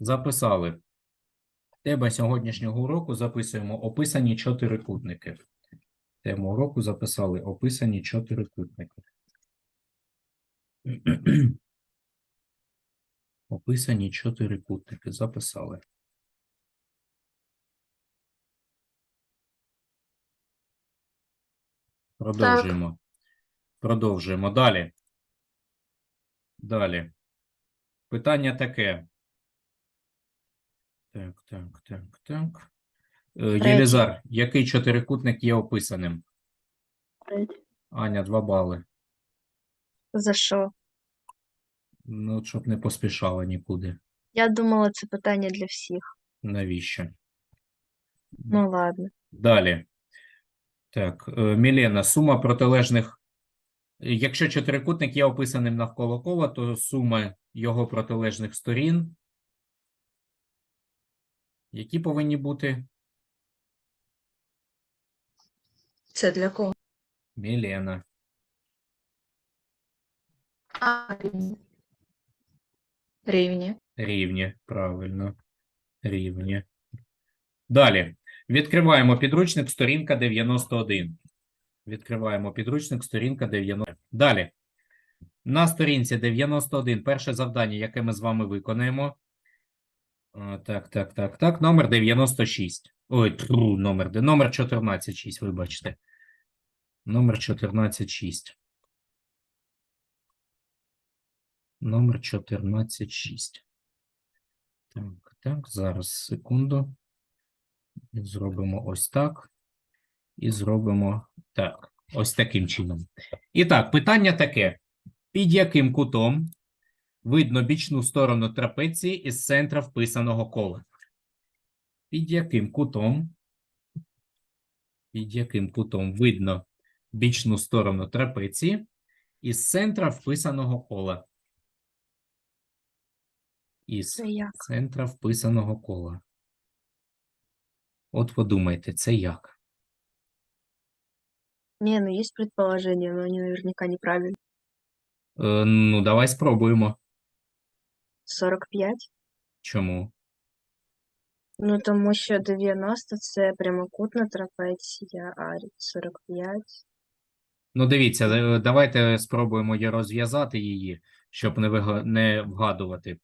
Записали. Тема сьогоднішнього уроку записуємо описані чотирикутники. Тему уроку записали описані чотирикутники. Описані чотирикутники. Записали. Продовжуємо. Продовжуємо. Далі. Далі. Питання таке. Так, так, так, так. Е, Єлізар, який чотирикутник є описаним? Аня, два бали. За що? Ну, от щоб не поспішала нікуди. Я думала, це питання для всіх. Навіщо? Ну ладно. Далі. Так, е, Мілена, сума протилежних. Якщо чотирикутник є описаним навколо кола, то сума його протилежних сторін. Які повинні бути? Це для кого? Мілена. А, рівні. Рівні. Рівні, правильно. Рівні. Далі. Відкриваємо підручник, сторінка 91. Відкриваємо підручник, сторінка 90. Далі. На сторінці 91 перше завдання, яке ми з вами виконаємо. Так, так, так, так. Номер 96. Ой, тру, номер, номер 146, вибачте. Номер 146. Номер 146. Так, так, зараз секунду. Зробимо ось так. І зробимо так. Ось таким чином. І так, питання таке: під яким кутом видно бічну сторону трапеції із центра вписаного кола? Під яким кутом? Під яким кутом видно бічну сторону трапеції із центра вписаного кола? Із центра вписаного кола. От подумайте, це як? Не, ну есть предположение, но они наверняка неправильно. Е, ну, давай спробуємо. 45? Чому? Ну, тому що 90 це прямокутна трапеція, а 45. Ну, дивіться, е, давайте спробуємо її розв'язати її, щоб не, вига- не вгадувати.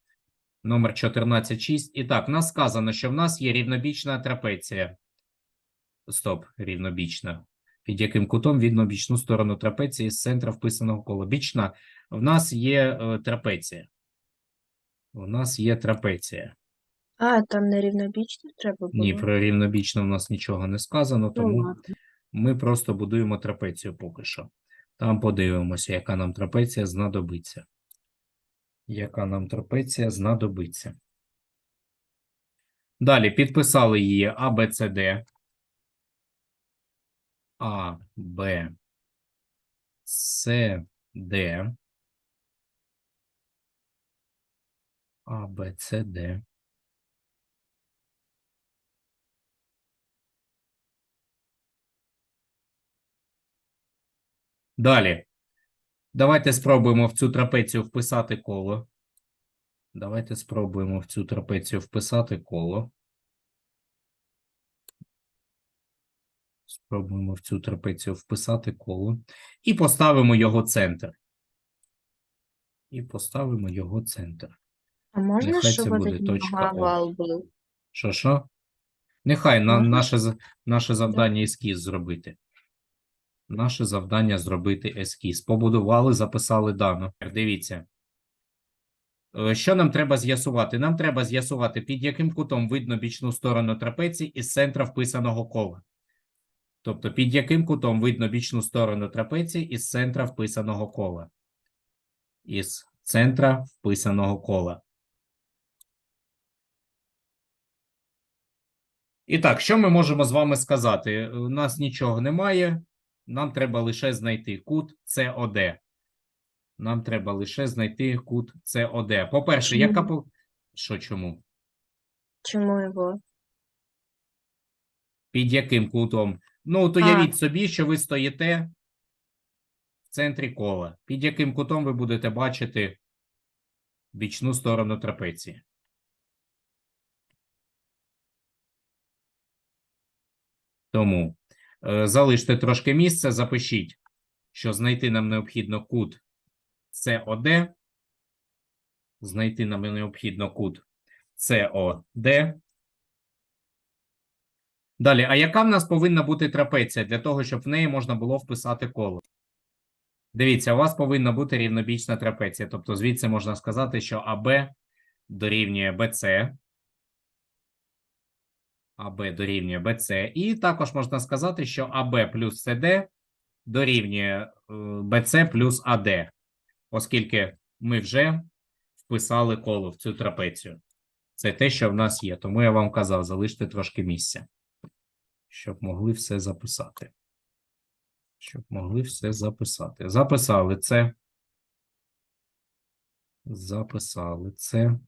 Номер 14.6. І так, в нас сказано, що в нас є рівнобічна трапеція. Стоп, рівнобічна. Під яким кутом видно бічну сторону трапеції з центра вписаного кола. Бічна. В нас є е, трапеція. У нас є трапеція. А, там нерівнобічно треба було? Ні, про рівнобічну в нас нічого не сказано, Ну, тому ладно. ми просто будуємо трапецію поки що. Там подивимося, яка нам трапеція знадобиться. Яка нам трапеція знадобиться. Далі підписали її А, Б, С, Д. А, Б, С, Д. А, Б, С, Д. Далі. Давайте спробуємо в цю трапецію вписати коло. Давайте спробуємо в цю трапецію вписати коло. Спробуємо в цю трапецію вписати коло. І поставимо його центр. І поставимо його центр. А можна, Нехай щоб це буде такий точка О. був? Що, що? Нехай на, Можна? наше, наше завдання ескіз зробити. Наше завдання зробити ескіз. Побудували, записали дано. Дивіться. Е, Що нам треба з'ясувати? Нам треба з'ясувати, під яким кутом видно бічну сторону трапеції із центра вписаного кола. Тобто, під яким кутом видно бічну сторону трапеції із центра вписаного кола. Із центра вписаного кола. І так, що ми можемо з вами сказати? У нас нічого немає. Нам треба лише знайти кут СОД. Нам треба лише знайти кут СОД. По-перше, яка по... Що чому? Чому його? Під яким кутом? Ну, А. уявіть собі, що ви стоїте в центрі кола. Під яким кутом ви будете бачити бічну сторону трапеції? Тому е, залиште трошки місця, запишіть, що знайти нам необхідно кут СОД. Знайти нам необхідно кут СОД. Далі, а яка в нас повинна бути трапеція для того, щоб в неї можна було вписати коло? Дивіться, у вас повинна бути рівнобічна трапеція. Тобто, звідси можна сказати, що АБ дорівнює БЦ. АБ дорівнює БЦ. І також можна сказати, що АБ плюс СД дорівнює е, БЦ плюс АД, оскільки ми вже вписали коло в цю трапецію. Це те, що в нас є. Тому я вам казав, залиште трошки місця, щоб могли все записати. Щоб могли все записати. Записали це. Записали це.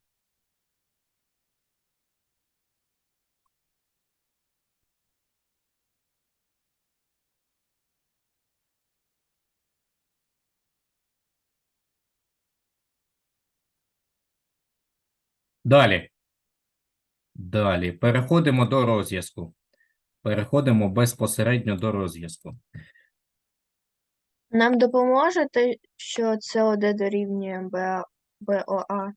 Далі. Далі. Переходимо до розв'язку. Переходимо безпосередньо до розв'язку. Нам допоможе те, що СОД дорівнює БОА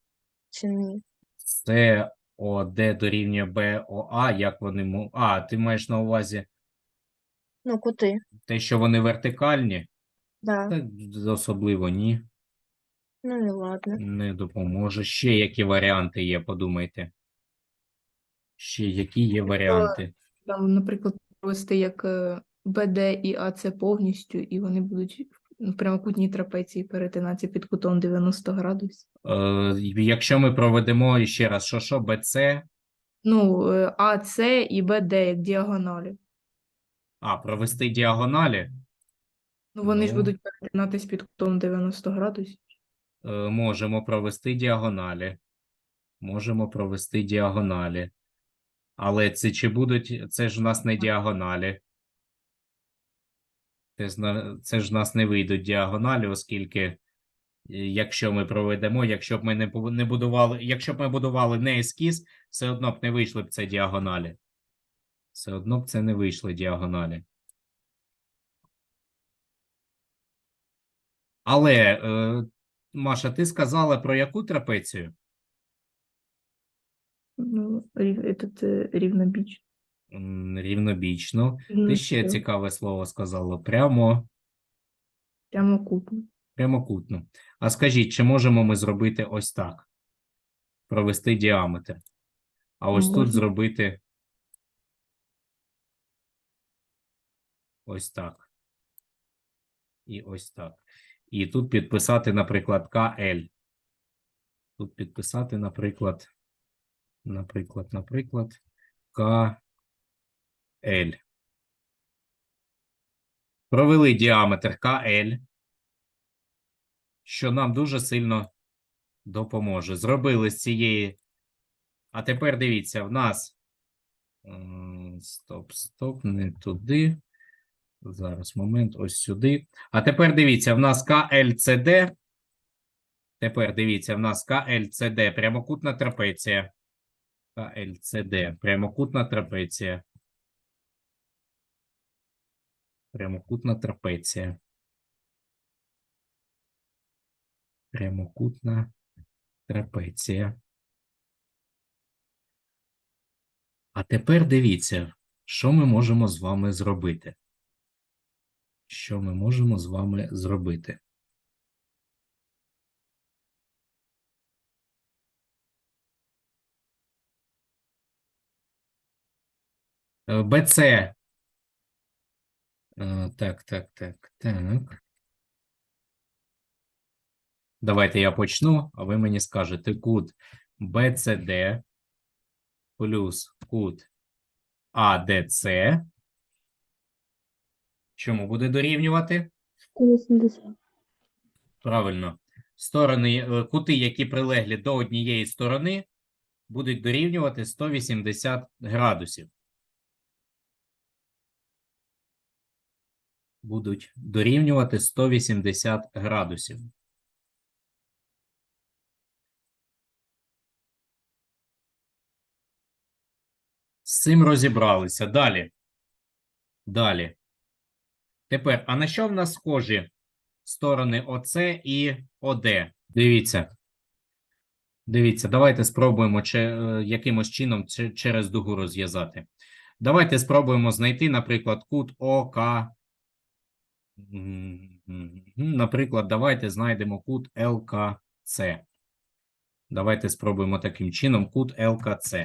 чи ні? СОД дорівнює БОА, як вони А, ти маєш на увазі Ну, кути, те, що вони вертикальні? да. Та особливо ні. Ну і ладно. Не допоможе. Ще які варіанти є, подумайте. Ще які є варіанти? Там, наприклад, провести як е, БД і АЦ повністю, і вони будуть в прямокутній трапеції перетинатися під кутом 90 градусів. Е, якщо ми проведемо ще раз, що що, БЦ, Ну, е, АЦ і БД як діагоналі. а, провести діагоналі, Ну, вони ж Ну. будуть перетинатись під кутом 90 градусів. Е, можемо провести діагоналі. Можемо провести діагоналі. Але це чи будуть, це ж у нас не діагоналі. Це, це ж у нас не вийдуть діагоналі, оскільки е, якщо ми проведемо, якщо б ми не, не будували, якщо б ми будували не ескіз, все одно б не вийшли б це діагоналі. Все одно б це не вийшли діагоналі. Але, е, Маша, ти сказала про яку трапецію? Ну, этот, е, рівнобіч. М, Рівнобічно. Ти ще цікаве слово сказала. Прямо, Прямокутно. прямокутно. А скажіть, чи можемо ми зробити ось так? Провести діаметр. А ось тут Можна. зробити ось так. І ось так. І тут підписати, наприклад, КЛ. Тут підписати, наприклад, наприклад, наприклад, КЛ. Провели діаметр КЛ, що нам дуже сильно допоможе. Зробили з цієї. А тепер дивіться, в нас. Стоп, стоп, не туди. Зараз момент, ось сюди. А тепер дивіться, в нас КЛЦД. Тепер дивіться, в нас КЛЦД, прямокутна трапеція. КЛЦД, прямокутна трапеція. Прямокутна трапеція. Прямокутна трапеція. А тепер дивіться, що ми можемо з вами зробити. Що ми можемо з вами зробити? Е, БЦ. Е, Так, так, так, так. Давайте я почну, а ви мені скажете кут BCD плюс кут АДЦ. Чому буде дорівнювати? 180. Правильно. Сторони, е, кути, які прилеглі до однієї сторони, будуть дорівнювати 180 градусів. Будуть дорівнювати 180 градусів. З цим розібралися. Далі. Далі. Тепер, а на що в нас схожі сторони ОЦ і ОД? Дивіться. Дивіться, давайте спробуємо чи, е, якимось чином чи- через дугу розв'язати. Давайте спробуємо знайти, наприклад, кут ОК. Наприклад, давайте знайдемо кут ЛКЦ. Давайте спробуємо таким чином кут ЛКЦ.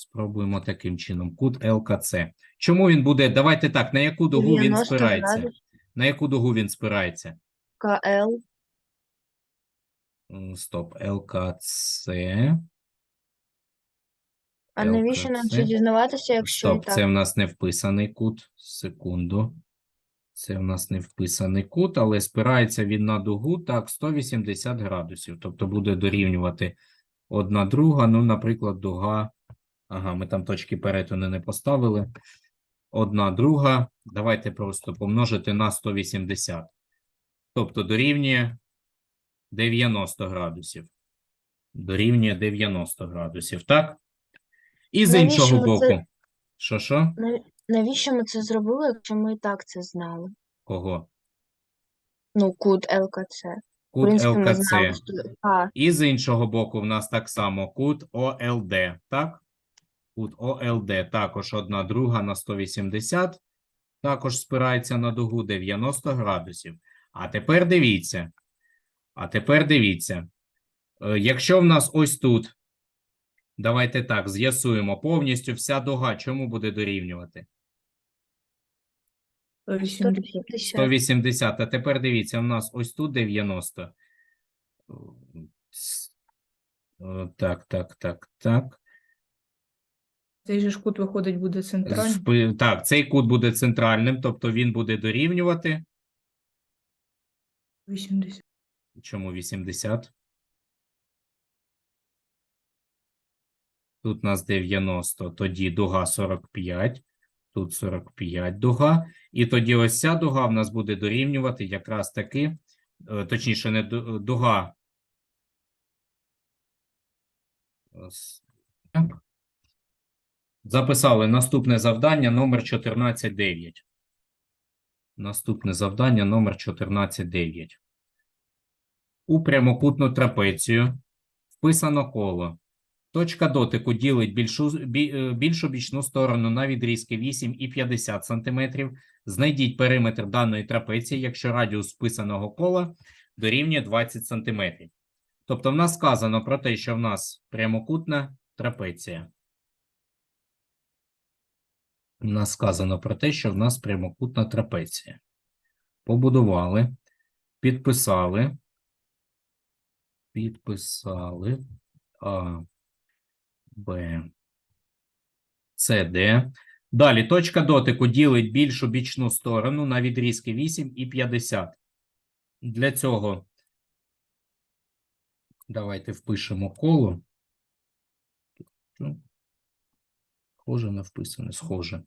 Спробуємо таким чином кут ЛКЦ. Чому він буде? Давайте так, на яку дугу він 90 спирається? градусів. На яку дугу він спирається? КЛ. М, Стоп, ЛКЦ. А навіщо нам це дізнаватися, якщо і Стоп, так? це в нас не вписаний кут. Секунду. Це в нас не вписаний кут, але спирається він на дугу, так, 180 градусів. Тобто буде дорівнювати одна друга, ну, наприклад, дуга. Ага, ми там точки перетину не поставили. Одна друга. Давайте просто помножити на 180. Тобто дорівнює 90 градусів. Дорівнює 90 градусів, так? І з Навіщо іншого ви це- боку. Що що? Навіщо ми це зробили, якщо ми і так це знали? Кого? Ну, кут ЛКЦ. Кут принципі, ЛКЦ. знали, що... А, І з іншого боку, в нас так само кут ОЛД, так? Кут ОЛД також одна друга на 180, також спирається на дугу 90 градусів. А тепер дивіться. А тепер дивіться. Е, Якщо в нас ось тут, давайте так, з'ясуємо повністю вся дуга, чому буде дорівнювати? 180. 180. 180. А тепер дивіться, у нас ось тут 90. Е, Так, так, так, так. Цей же ж кут виходить буде центральний. Спи- Так, цей кут буде центральним, тобто він буде дорівнювати. 80. Чому 80? Тут у нас 90, тоді дуга 45, тут 45 дуга. І тоді ось ця дуга в нас буде дорівнювати якраз таки, е, точніше, не ду- дуга. Ось так. Записали наступне завдання номер 14.9. Наступне завдання номер 14.9. У прямокутну трапецію вписано коло. Точка дотику ділить більшу, е, більшу бічну сторону на відрізки 8 і 50 см. Знайдіть периметр даної трапеції, якщо радіус вписаного кола дорівнює 20 см. Тобто в нас сказано про те, що в нас прямокутна трапеція. У нас сказано про те, що в нас прямокутна трапеція. Побудували, підписали, підписали А, Б, С, Д. Далі точка дотику ділить більшу бічну сторону на відрізки 8 і 50. Для цього давайте впишемо коло. Схоже, не вписане, схоже.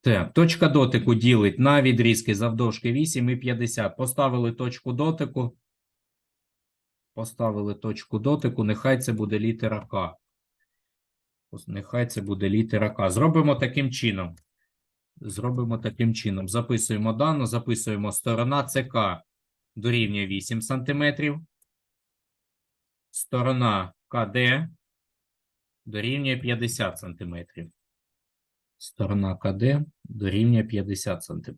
Так, точка дотику ділить на відрізки завдовжки 8 і 50. Поставили точку дотику. Поставили точку дотику. Нехай це буде літера К. Нехай це буде літера К. Зробимо таким чином. Зробимо таким чином. Записуємо дану, записуємо сторона ЦК дорівнює 8 см. Сторона КД дорівнює 50 см. Сторона КД дорівнює 50 см.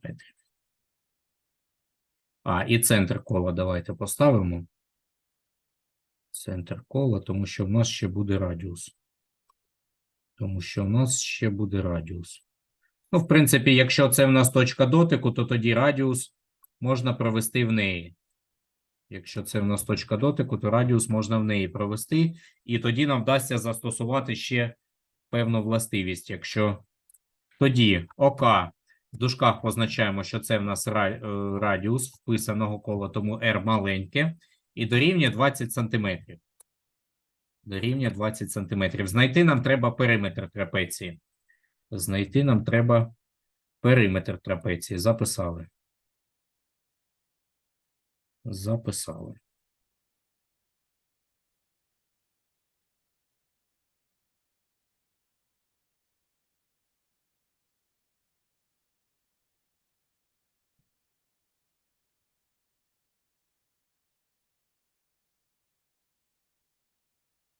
А, і центр кола давайте поставимо. Центр кола, тому що в нас ще буде радіус. Тому що в нас ще буде радіус. Ну, в принципі, якщо це в нас точка дотику, то тоді радіус можна провести в неї. Якщо це в нас точка дотику, то радіус можна в неї провести, і тоді нам вдасться застосувати ще певну властивість. Якщо тоді ОК в дужках позначаємо, що це в нас е, радіус вписаного кола, тому R маленьке, і дорівнює 20 см. Дорівнює 20 см. Знайти нам треба периметр трапеції. Знайти нам треба периметр трапеції. Записали записали.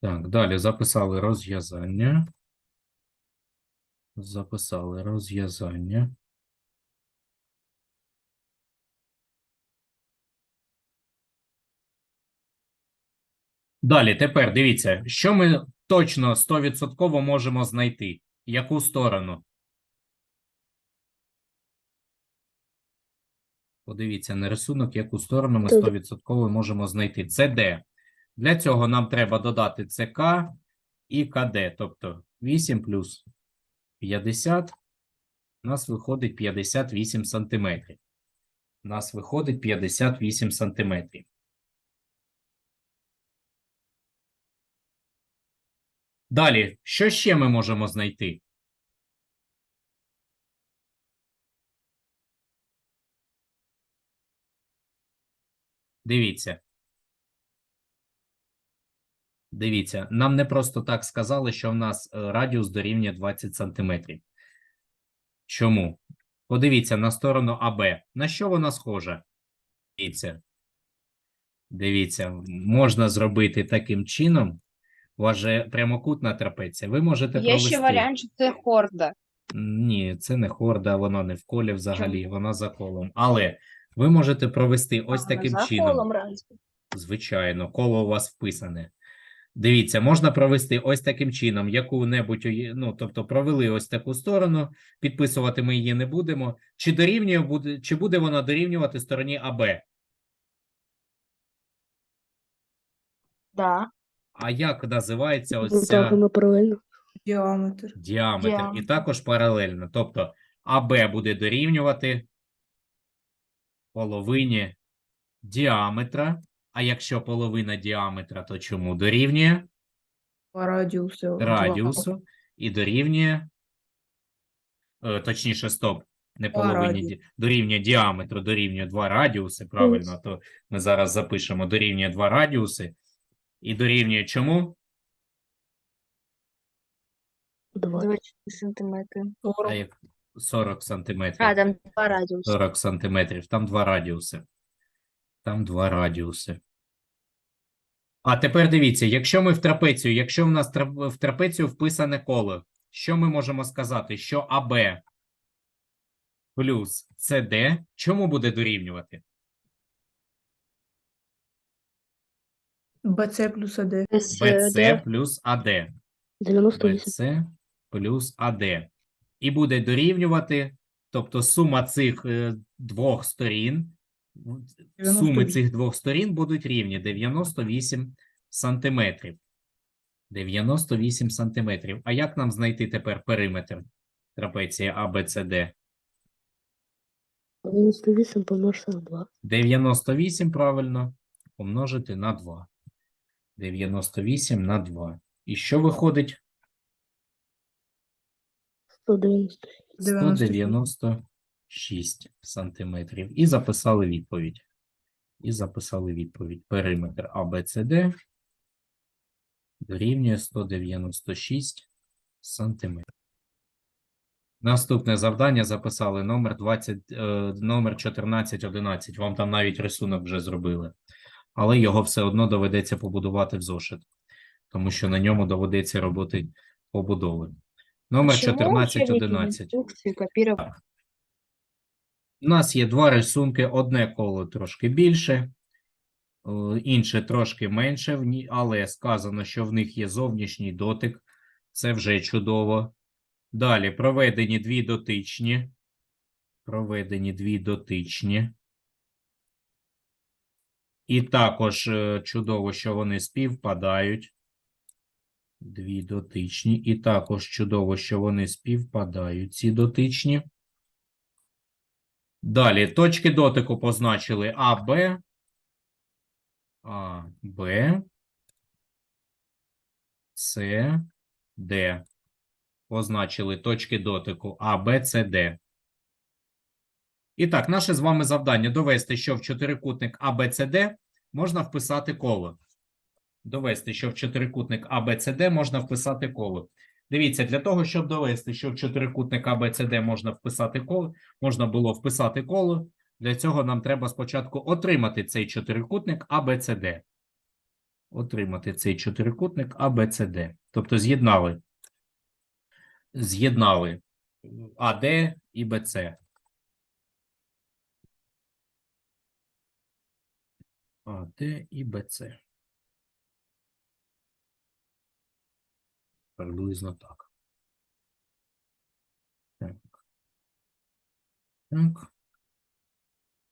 Так, далі записали розв'язання. Записали розв'язання. Далі, тепер дивіться, що ми точно 100% можемо знайти. Яку сторону? Подивіться на рисунок, яку сторону ми 100% можемо знайти. Це Д. Для цього нам треба додати ЦК і КД. Тобто 8 плюс 50. У нас виходить 58 сантиметрів. У нас виходить 58 сантиметрів. Далі, що ще ми можемо знайти? Дивіться. Дивіться, нам не просто так сказали, що в нас е, радіус дорівнює 20 сантиметрів. Чому? Подивіться на сторону АБ. На що вона схожа? Дивіться. Дивіться, можна зробити таким чином. У вас же прямокутна трапеція. Ви можете Є провести. ще варіант, що це хорда. Ні, це не хорда, вона не в колі взагалі, вона за колом. Але ви можете провести ось таким За чином. колом разом. Звичайно, коло у вас вписане. Дивіться, можна провести ось таким чином, яку-небудь, ну, тобто провели ось таку сторону, підписувати ми її не будемо. Чи дорівнює буде, чи буде вона дорівнювати стороні АБ? Да. А як називається ось ця так, воно правильно. Діаметр. діаметр? І Діаметр. також паралельно. Тобто АБ буде дорівнювати половині діаметра. А якщо половина діаметра, то чому дорівнює? Два радіуси. радіусу і дорівнює, е, точніше, стоп, не Два половині, радіуси. ді- дорівнює діаметру, дорівнює 2 радіуси, правильно, то ми зараз запишемо дорівнює 2 радіуси і дорівнює чому? Два. 24 сантиметри. А Сорок. як 40 сантиметрів. А, там два радіуси. 40 сантиметрів, там два радіуси. Там два радіуси. А тепер дивіться, якщо ми в трапецію, якщо в нас в трапецію вписане коло, що ми можемо сказати? Що АБ плюс СД чому буде дорівнювати? БЦ плюс АД. БЦ плюс АД. 98. BC плюс АД. І буде дорівнювати, тобто сума цих е, двох сторін, суми 98. цих двох сторін будуть рівні 98 сантиметрів. 98 сантиметрів. А як нам знайти тепер периметр трапеції ABCD? 98 помножити на 2. 98, правильно, помножити на 2. 98 на 2. І що виходить? 196 сантиметрів. І записали відповідь. І записали відповідь. Периметр ABCD дорівнює 196 сантиметрів. Наступне завдання записали номер 20, е, номер 1411. Вам там навіть рисунок вже зробили. Але його все одно доведеться побудувати в зошит, тому що на ньому доведеться роботи побудови. Номер 1411. У нас є два рисунки: одне коло трошки більше, е, інше трошки менше, але сказано, що в них є зовнішній дотик. Це вже чудово. Далі проведені дві дотичні. Проведені дві дотичні. І також е, чудово, що вони співпадають. Дві дотичні. І також чудово, що вони співпадають, ці дотичні. Далі точки дотику позначили А, Б, А, Б, С, Д. Позначили точки дотику А, Б, С, Д. І так, наше з вами завдання довести, що в чотирикутник А, Б, С, Д можна вписати коло. Довести, що в чотирикутник А, Б, С, Д можна вписати коло. Дивіться, для того, щоб довести, що в чотирикутник А, Б, С, Д можна вписати коло, можна було вписати коло. Для цього нам треба спочатку отримати цей чотирикутник ABCD. отримати цей чотирикутник ABCD. Тобто з'єднали. З'єднали АД і БЦ. АД і БЦ. Приблизно так. Так. Так.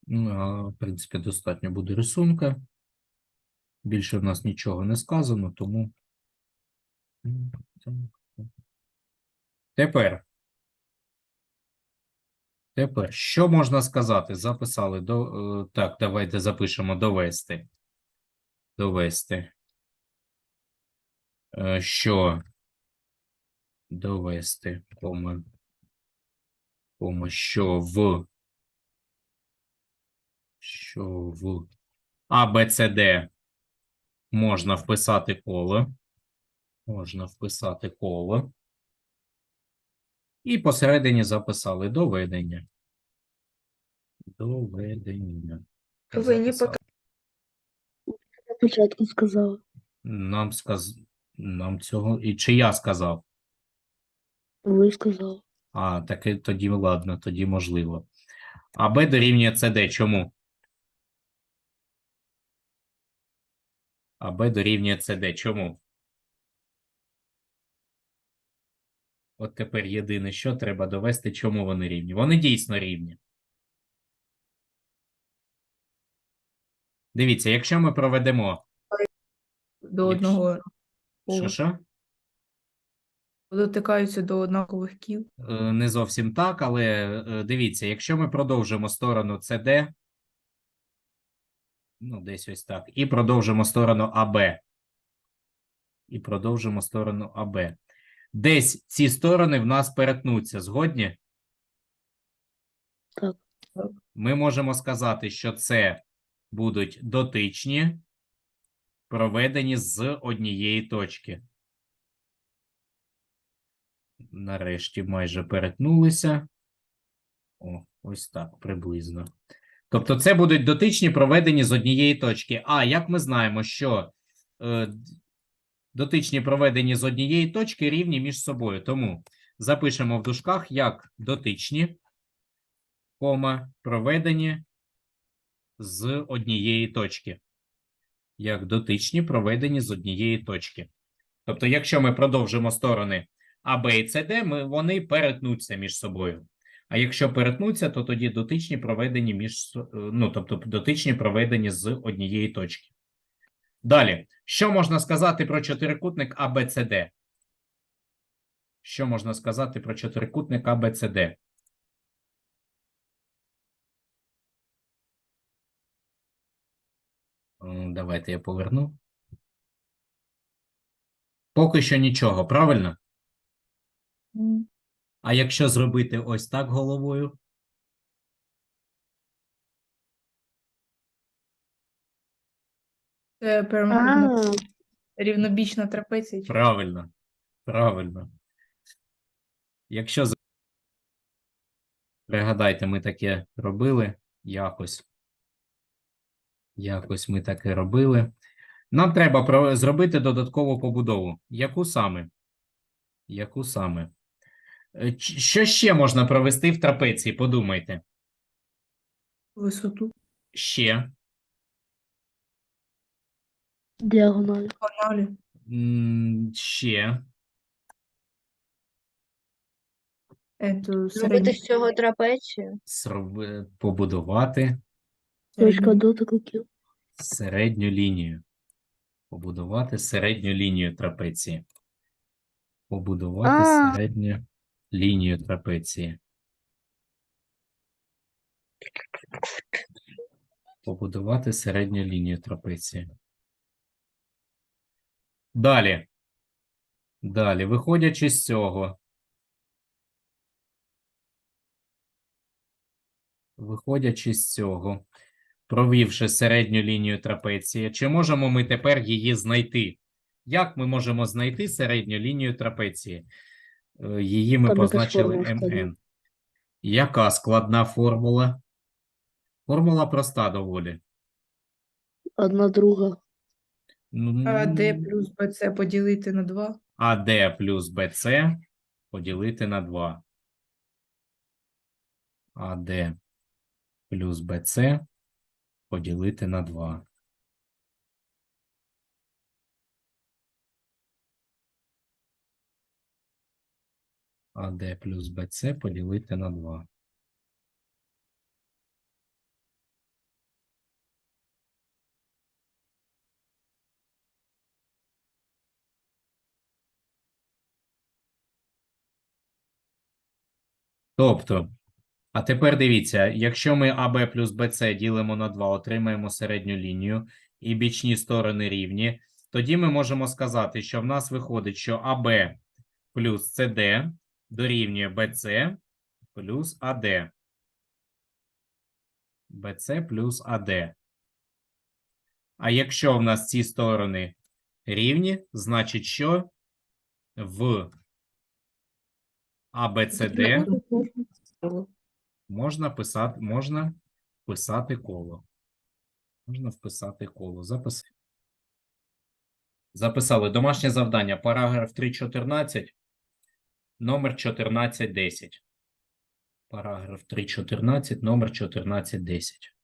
Ну, а, в принципі, достатньо буде рисунка. Більше в нас нічого не сказано, тому. Тепер. Тепер, що можна сказати? Записали до. е, Так, давайте запишемо довести. Довести. Е, Що довести, кома, кома, що в що в А, Б, С, Д можна вписати коло. Можна вписати коло. І посередині записали доведення. Доведення. Повинні Записали. Я спочатку сказала. Нам сказ... Нам цього. І чи я сказав? Ви сказали. А, таки тоді ладно, тоді можливо. А Б дорівнює СД. Чому? А Б дорівнює СД. Чому? От тепер єдине, що треба довести, чому вони рівні. Вони дійсно рівні. Дивіться, якщо ми проведемо. До Якщо- одного Що, що? дотикаються до однакових кіл. Е, Не зовсім так, але е, дивіться, якщо ми продовжимо сторону CD, ну, десь ось так, і продовжимо сторону AB, і продовжимо сторону AB. Десь ці сторони в нас перетнуться. Згодні? Так. Ми можемо сказати, що це будуть дотичні, проведені з однієї точки. Нарешті майже перетнулися. О, ось так, приблизно. Тобто, це будуть дотичні, проведені з однієї точки. А як ми знаємо, що е, дотичні, проведені з однієї точки, рівні між собою. Тому запишемо в дужках як дотичні, кома, проведені з однієї точки. Як дотичні, проведені з однієї точки. Тобто, якщо ми продовжимо сторони А, Б і С, Д, вони перетнуться між собою. А якщо перетнуться, то тоді дотичні проведені між ну, тобто дотичні проведені з однієї точки. Далі, що можна сказати про чотирикутник ABCD? Що можна сказати про чотирикутник? М, Давайте я поверну. Поки що нічого, правильно? А якщо зробити ось так головою? Це А, рівнобічна трапеція. чи- Правильно. Правильно. Якщо з- пригадайте, ми таке робили якось. Якось ми таке робили. Нам треба про- зробити додаткову побудову. Яку саме? Яку саме? Е, ч- Що ще можна провести в трапеції? Подумайте. Висоту Ще. Діагональ. каналі. М, Ще. Зробити з цього трапецію. Сроб- Побудувати. Точка дотику кіл. середню лінію. Побудувати середню лінію трапеції. Побудувати А. середню лінію трапеції. Побудувати середню лінію трапеції. Далі. Далі, виходячи з цього. Виходячи з цього, провівши середню лінію трапеції, чи можемо ми тепер її знайти? Як ми можемо знайти середню лінію трапеції? Е, Її ми Там позначили. МН. Яка складна формула? Формула проста доволі. Одна друга. Ну, А Д плюс БЦ поділити на 2. АД плюс БЦ поділити на 2. АД плюс БЦ поділити на 2. АД плюс БЦ поділити на 2. Тобто, а тепер дивіться, якщо ми АБ плюс БЦ ділимо на 2, отримаємо середню лінію і бічні сторони рівні, тоді ми можемо сказати, що в нас виходить, що АБ плюс СД дорівнює БЦ плюс АД. БЦ плюс АД. А якщо в нас ці сторони рівні, значить, що в АБЦД можна писати, можна писати коло. Можна вписати коло. Записати. Записали домашнє завдання. Параграф 3.14, номер 14.10. Параграф 3.14, номер 14.10.